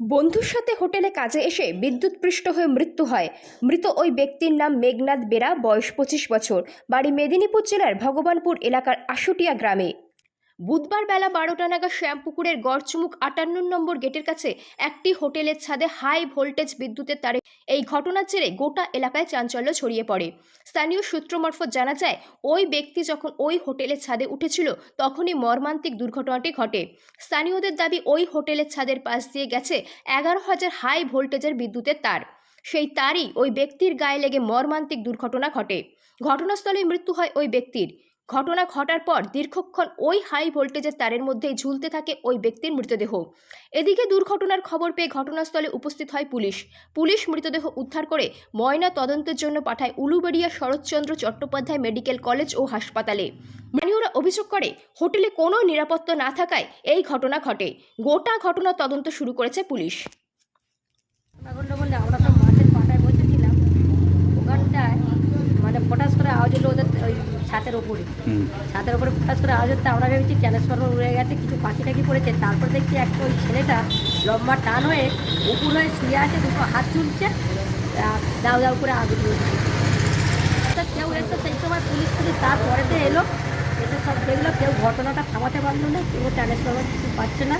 বন্ধুর সাথে হোটেলে কাজে এসে বিদ্যুৎপৃষ্ট হয়ে মৃত্যু হয়। মৃত ওই ব্যক্তির নাম মেঘনাথ বেরা, বয়স পঁচিশ বছর। বাড়ি মেদিনীপুর জেলার ভগবানপুর এলাকার আশুটিয়া গ্রামে। বুধবার বেলা বারোটা নাগাদ শ্যামপুকুরের গড়চুমুক আটান্ন নম্বর গেটের কাছে একটি হোটেলের ছাদে হাই ভোল্টেজ বিদ্যুতের তারে এই ঘটনার জেরে গোটা এলাকায় চাঞ্চল্য ছড়িয়ে পড়ে। স্থানীয় সূত্র মারফত জানা যায়, ওই ব্যক্তি যখন ওই হোটেলের ছাদে উঠেছিল, তখনই মর্মান্তিক দুর্ঘটনাটি ঘটে। স্থানীয়দের দাবি, ওই হোটেলের ছাদের পাশ দিয়ে গেছে এগারো হাজার হাই ভোল্টেজের বিদ্যুতের তার। সেই তারই ওই ব্যক্তির গায়ে লেগে মর্মান্তিক দুর্ঘটনা ঘটে। ঘটনাস্থলেই মৃত্যু হয় ওই ব্যক্তির। ঘটনা ঘটার পর দীর্ঘক্ষণ ওই হাই ভোল্টেজের তারের মধ্যেই ঝুলতে থাকে ওই ব্যক্তির মৃতদেহ। এদিকে দুর্ঘটনার খবর পেয়ে ঘটনাস্থলে উপস্থিত হয় পুলিশ। পুলিশ মৃতদেহ উদ্ধার করে ময়না তদন্তের জন্য পাঠায় উলুবেড়িয়া শরৎচন্দ্র চট্টোপাধ্যায় মেডিকেল কলেজ ও হাসপাতালে। স্থানীয়রা অভিযোগ করে, হোটেলে কোনো নিরাপত্তা না থাকায় এই ঘটনা ঘটে। গোটা ঘটনা তদন্ত শুরু করেছে পুলিশ। আমরা সব ছাতের ওপরে। ছাতের ওপরে ফটাস করে আওয়াজ হতে আমরা ভেবেছি ট্রান্সফরমার উড়ে গেছে কিছু পাখি টাকি পড়েছে। তারপর দেখছি একটা ওই ছেলেটা লম্বা টান হয়ে উপুর হয়ে শুয়ে আছে দুটো হাত চুলছে দাউ দাউ করে আগুন জ্বলছে কেউ এসে সেই সময় পুলিশ পুলিশ তারপরেতে এলো এসে সব দেখল কেউ ঘটনাটা থামাতে পারল না কেউ ট্রান্সফরমার কিছু পাচ্ছে না।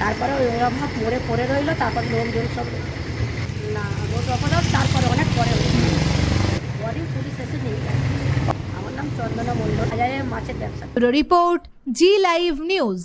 তারপরে ওই ওরকম ভাব মরে পড়ে রইল তারপর লোকজন সব না তারপরে অনেক পরে হয়েছে পরে পুলিশ এসে নিয়ে চন্দনা মন্ডল মাছের ব্যবসা। Report Zee live news.